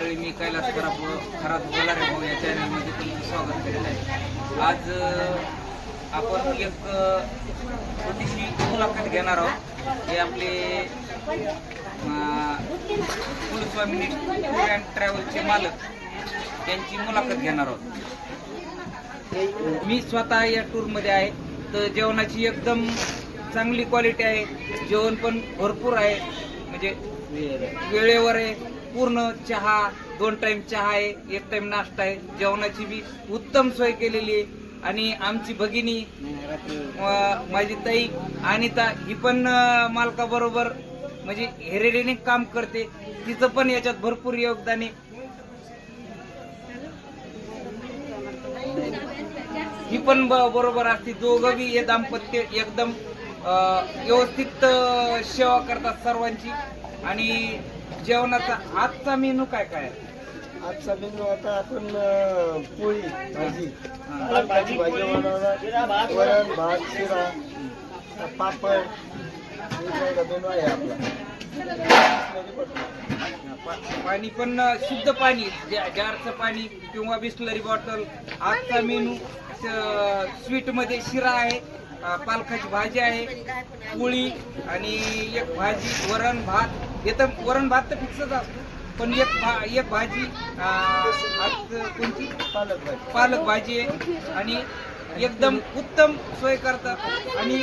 मंडळी मी कैलास खराब खराब बोलारे भाऊ या चॅनलमध्ये तुमचं स्वागत करीत आहे. आज आपण एक छोटीशी मुलाखत घेणार आहोत. हे आपले कुलस्वामी कुलस्वामिनी टूर अँड ट्रॅव्हलचे मालक त्यांची मुलाखत घेणार आहोत. मी स्वतः या टूरमध्ये आहे. तर जेवणाची एकदम चांगली क्वालिटी आहे. जेवण पण भरपूर आहे. म्हणजे वेळेवर आहे. पूर्ण चहा दोन टाइम चहा आहे एक टाइम नाश्ता आहे. जेवणाची बी उत्तम सोय केलेली आहे. आणि आमची भगिनी माझी ताई अनिता ही पण मालकाबरोबर म्हणजे हेरेडीने काम करते. तिचं पण याच्यात भरपूर योगदान आहे. ही पण ब- बरोबर असते. दोघं बी हे दाम्पत्य एकदम व्यवस्थित सेवा करतात सर्वांची. आणि जेवणाचा आजचा मेनू काय काय आहे? आजचा मेनू आता आपण अं, पोळी भाजी. भाजी बनवणार. वरण भात शिरा पापड. हे सगळं मेनू आहे आपला. पा- पाणी पण अं, शुद्ध पाणी जा- जारचं पाणी किंवा बिस्लरी बॉटल आजचा मेनू स्वीटमध्ये शिरा आहे. पालकाची भाजी आहे पोळी आणि एक भाजी वरण भात. हे तर वरण भात तर फिक्सच असतो. पण एक भा एक भाजी कोणती? पालक भाजी. पालक भाजी आहे. आणि एकदम उत्तम सोय करतात आणि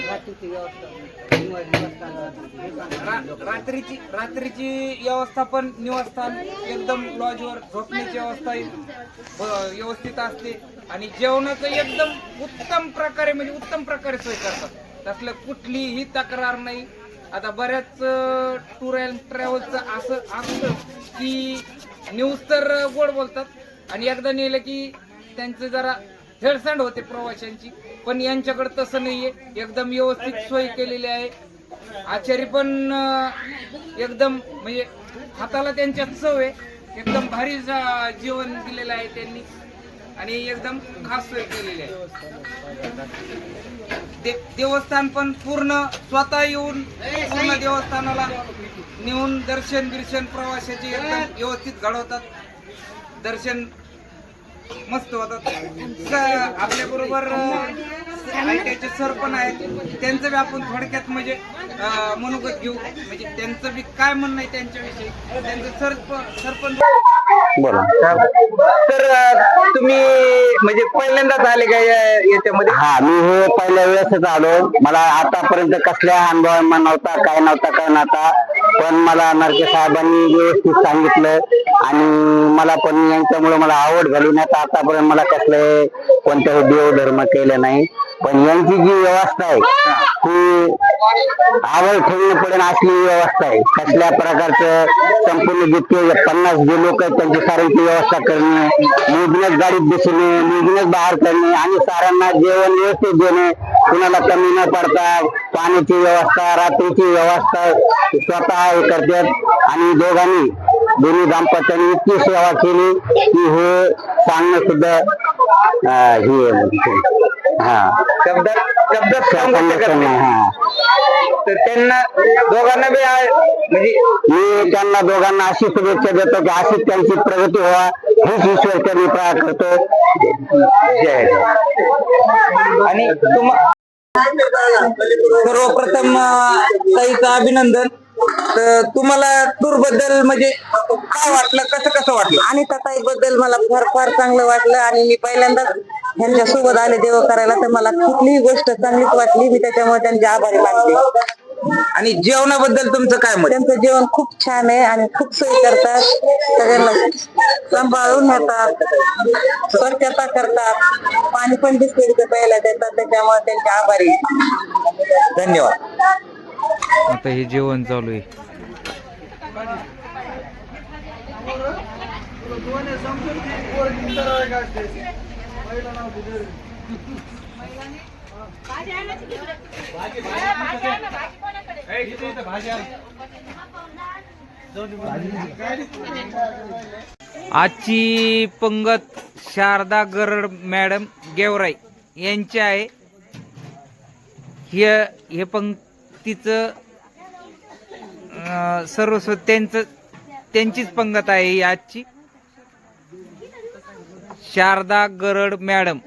रा- रात्रीची रात्रीची व्यवस्था पण निवासस्थान एकदम लॉजवर झोपण्याची व्यवस्था व्यवस्थित असते. आणि जेवणाचं एकदम उत्तम प्रकारे म्हणजे उत्तम प्रकारे सोय करतात त्यातलं कुठलीही तक्रार नाही. आता बऱ्याच टूर अँड ट्रॅव्हलचं असं असतं की न्यूज तर गोड बोलतात. आणि एकदा नेलं की त्यांचं जरा हेळसांड होते प्रवाशांची. पण यांच्याकडे तसं नाहीये. एकदम व्यवस्थित सोय केलेली आहे. आचारी पण एकदम म्हणजे हाताला त्यांच्या चव आहे. एकदम भारी जीवन दिलेलं आहे त्यांनी. आणि एकदम खास सोय केलेली आहे. दे- देवस्थान पण पूर्ण स्वतः येऊन पूर्ण देवस्थानाला नेऊन दर्शन बिर्शन प्रवाशाचे एकदम व्यवस्थित घडवतात. दर्शन मस्त होतात. आपल्या बरोबर आयटीआयचे सर पण आहेत. त्यांचं बी आपण थोडक्यात म्हणजे मनोगत घेऊ. म्हणजे त्यांचं बी काय म्हणणं आहे त्यांच्याविषयी. त्यांचं सर सरपंच बोला तर तुम्ही म्हणजे पहिल्यांदाच आले का याच्यामध्ये? हा मी हे पहिल्या वेळेसच आलो. मला आतापर्यंत कसल्या अनुभव नव्हता काय नव्हता काय नव्हता. पण मला नरके साहेबांनी व्यवस्थित सांगितलं आणि मला पण यांच्यामुळे मला आवड झाली. नाही तर आतापर्यंत मला कसले कोणत्याही देवधर्म केलं नाही. पण यांची जी व्यवस्था आहे ती आवड ठेवणं पडेल असली व्यवस्था आहे. कसल्या प्रकारचं संपूर्ण जितके पन्नास जे लोक आहेत त्यांची साऱ्यांची व्यवस्था करणे निघण्यात गाडीत बसणे निघण्यात बाहेर करणे आणि साऱ्यांना जेवण व्यवस्थित देणे कुणाला कमी न पडता पाण्याची व्यवस्था रात्रीची व्यवस्था स्वतः हे करतात आणि दोघांनी दोन्ही दाम्पत्याने इतकी सेवा केली की हे सांगणं सुद्धा अं, हे आहे. हा. शब्दात शब्दात सांगू शकत नाही. हा. तर त्यांना दोघांना बी आहे, म्हणजे मी त्यांना दोघांना अशी शुभेच्छा देतो की अशीच त्यांची प्रगती व्हावा हीच ईश्वर त्यांनी करतो जय आणि तुम सर्वप्रथम ताईचं अभिनंदन. तर तुम्हाला टूरबद्दल म्हणजे काय वाटलं? कसं कसं वाटलं? आणि ताई बद्दल मला फार फार चांगलं वाटलं आणि मी पहिल्यांदाच यांच्या सोबत आले देव करायला तर मला कुठलीही गोष्ट चांगलीच वाटली. मी त्याच्यामुळे त्यांचे आभारी मानते आणि जेवणाबद्दल तुमचं काय मत? त्यांचं जेवण खूप छान आहे आणि खूप सोयी करतात. सगळ्यांना सांभाळून येतात स्वच्छता करतात. पाणी पण बिस्किट प्यायला देतात. त्याच्यामुळे त्यांचे आभारी. धन्यवाद. आता हे जेवण चालू आहे. आजची पंगत शारदा गरड मॅडम गेवराई यांची आहे. हे हे पंग तिचं सर्वस्व त्यांचं त्यांचीच पंगत आहे ही आजची. शारदा गरड मॅडम.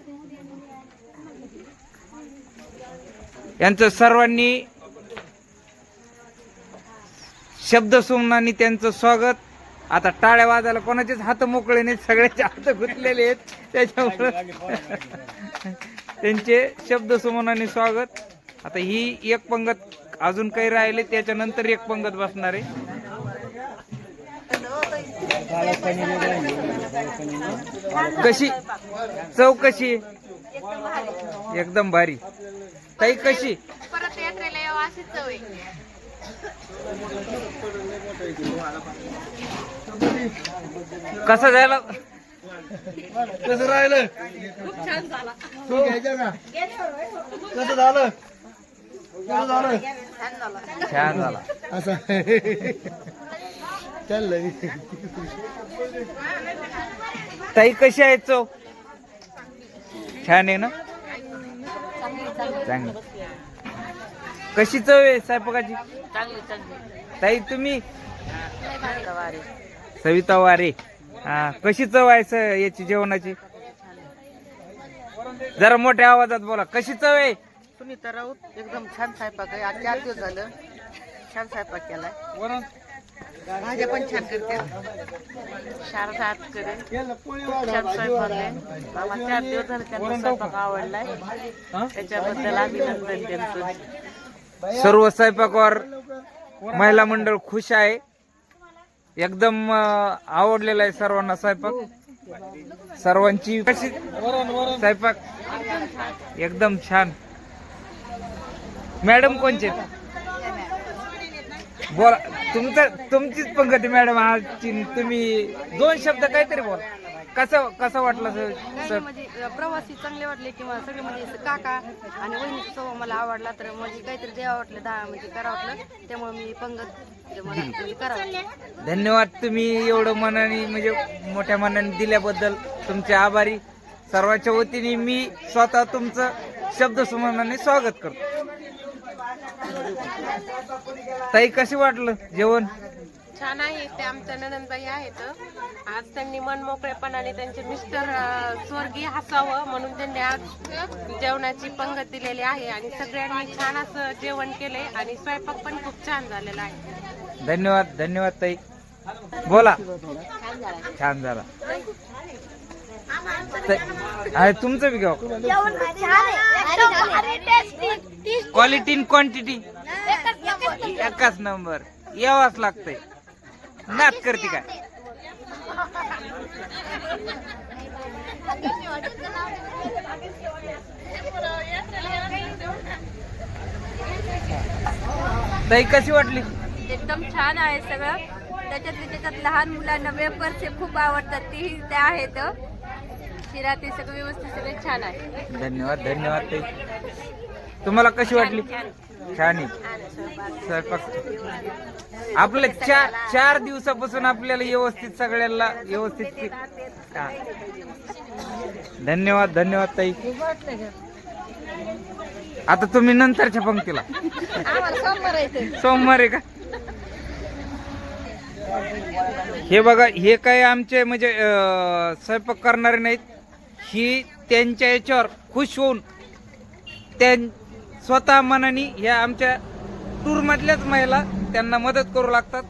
यांचं सर्वांनी शब्दसुमनानी त्यांचं स्वागत. आता टाळ्या वाजायला कोणाचेच हात मोकळे नाहीत सगळ्याचे हात गुंतलेले आहेत. त्याच्यामुळे त्यांचे शब्दसुमनानी स्वागत. आता ही एक पंगत अजून काही राहिले त्याच्यानंतर एक पंगत बसणार आहे. कशी? चव कशी एकदम भारी. ताई कशी? परत यात्रेला यावं अशीच चव आहे. कसा झाला? कसं राहिलं? तू घ्यायचं का? कसं झालं? झालं छान झाला असं चाललंय ताई कशी आहे चव? छान आहे ना? चांगली. कशी चव आहे स्वयंपाकाची? ताई तुम्ही? सविता वारे. हा कशी चव आहे स- याची जेवणाची? जरा मोठ्या आवाजात बोला. कशी चव आहे? सुनीता राऊत एकदम छान स्वयंपाक आहे. आज चार दिवस झालं छान स्वयंपाक केलाय. भाज्या पण छान करते. शारदा हातकरे छान स्वयंपाक आहे. आम्हाला चार दिवस झाले त्यांचा स्वयंपाक आवडलाय. त्याच्याबद्दल अभिनंदन त्यांचं. सर्व स्वयंपाकावर महिला मंडळ खुश आहे. एकदम आवडलेला आहे सर्वांना स्वयंपाक. सर्वांची कशी स्वयंपाक एकदम छान. मॅडम कोणचे? बोला. तुमचं तुमचीच पंगती मॅडम आजची तुम्ही दोन शब्द काहीतरी बोला. कसं कसं वाटलं सर? सर म्हणजे प्रवासी चांगले वाटले किंवा सगळे म्हणजे काका आणि वहिनीचा स्वभाव मला आवडला तर म्हणजे काहीतरी द्यावं वाटलं दहा म्हणजे करावं वाटलं. त्यामुळे मी पंगत म्हणजे म्हणजे करावं धन्यवाद. तुम्ही एवढं मनाने म्हणजे मोठ्या मनाने दिल्याबद्दल तुमचे आभारी. सर्वांच्या वतीने मी स्वतः तुमचं शब्दसुमनाने स्वागत करतो. ताई कसे वाटलं जेवण? छान आहे ते आमच्या ननंदबाई आहेत. आज त्यांनी मन मोकळेपणाने त्यांचे मिस्टर स्वर्गीय हसावं म्हणून त्यांनी आज जेवणाची पंगत दिलेली आहे आणि सगळ्यांनी छान असं जेवण केलंय आणि स्वयंपाक पण खूप छान झालेला आहे. धन्यवाद धन्यवाद ताई. बोला. छान झाला. तुमचं बी गाव. क्वालिटी इन क्वांटिटी एकाच नंबर यावाच लागतंय. नाच करते काय ताई कशी वाटली? एकदम छान आहे सगळं. त्याच्यातले त्याच्यात लहान मुलांना वेपर्स हे खूप आवडतात. तेही ते आहेत. शिरा ते सगळं व्यवस्थित सगळे छान आहे. धन्यवाद धन्यवाद ताई. तुम्हाला कशी वाटली? छान. स्वयंपाक. आपल्या चार चार दिवसापासून आपल्याला व्यवस्थित सगळ्याला व्यवस्थित. धन्यवाद धन्यवाद ताई. आता तुम्ही नंतरच्या पंक्तीला. सोमवार आहे का? हे बघा हे काय आमचे म्हणजे स्वयंपाक करणारे नाहीत. ही त्यांच्या याच्यावर खुश होऊन त्या स्वतः मनाने ह्या आमच्या टूरमधल्याच महिला त्यांना मदत करू लागतात.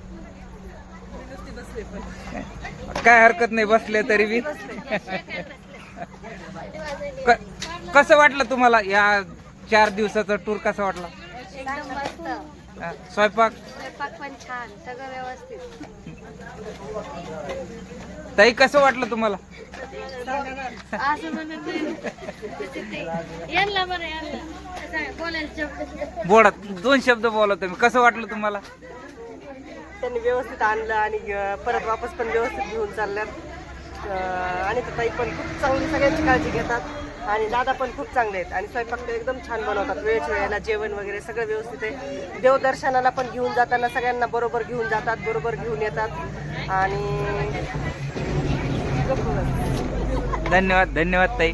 काय हरकत नाही बसले तरी बी. क- कसं वाटलं तुम्हाला या चार दिवसाचा टूर कसा वाटला? स्वयंपाक? स्वयंपाक पण छान सगळं व्यवस्थित. ताई कसं वाटलं तुम्हाला? असं म्हणत यांना बरं यांना. बोलायला बोला दोन शब्द बोला तुम्ही. कसं वाटलं तुम्हाला? त्यांनी व्यवस्थित आणलं आणि अं, परत वापस पण व्यवस्थित घेऊन चालल्यात. अं, आणि ताई पण खूप चांगली सगळ्यांची काळजी घेतात. आणि दादा पण खूप चांगले आहेत. आणि स्वयंपाक ते एकदम छान बनवतात. वेळ वेळेला जेवण वगैरे सगळं व्यवस्थित आहे. देवदर्शनाला पण घेऊन जाताना सगळ्यांना बरोबर घेऊन जातात बरोबर घेऊन येतात. आणि धन्यवाद धन्यवाद ताई.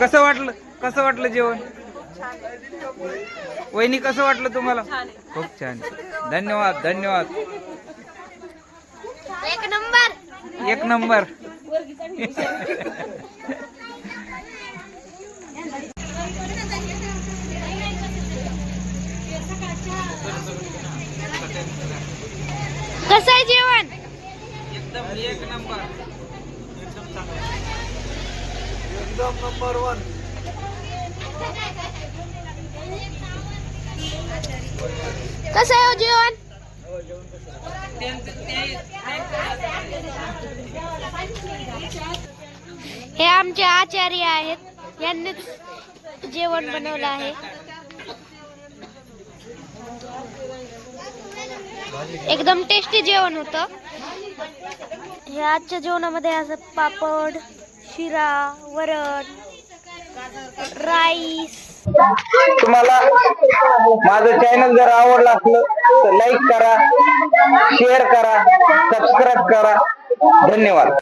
कसं वाटलं कसं वाटलं जेवण? वहिनी कसं वाटलं तुम्हाला? खूप छान धन्यवाद धन्यवाद. एक नंबर. एक नंबर. कसं आहे जेवण? एकदम एक नंबर. एकदम नंबर वन कसं आहे हो जेवण? हे आमचे आचार्य आहेत. यांनी जेवण बनवलं आहे. एकदम टेस्टी जेवण होतं. हे आजच्या जेवणामध्ये असं पापड शिरा वरण राईस तुम्हाला माझं चॅनल जर आवडलं असलं तर लाईक करा शेअर करा सबस्क्राईब करा. धन्यवाद.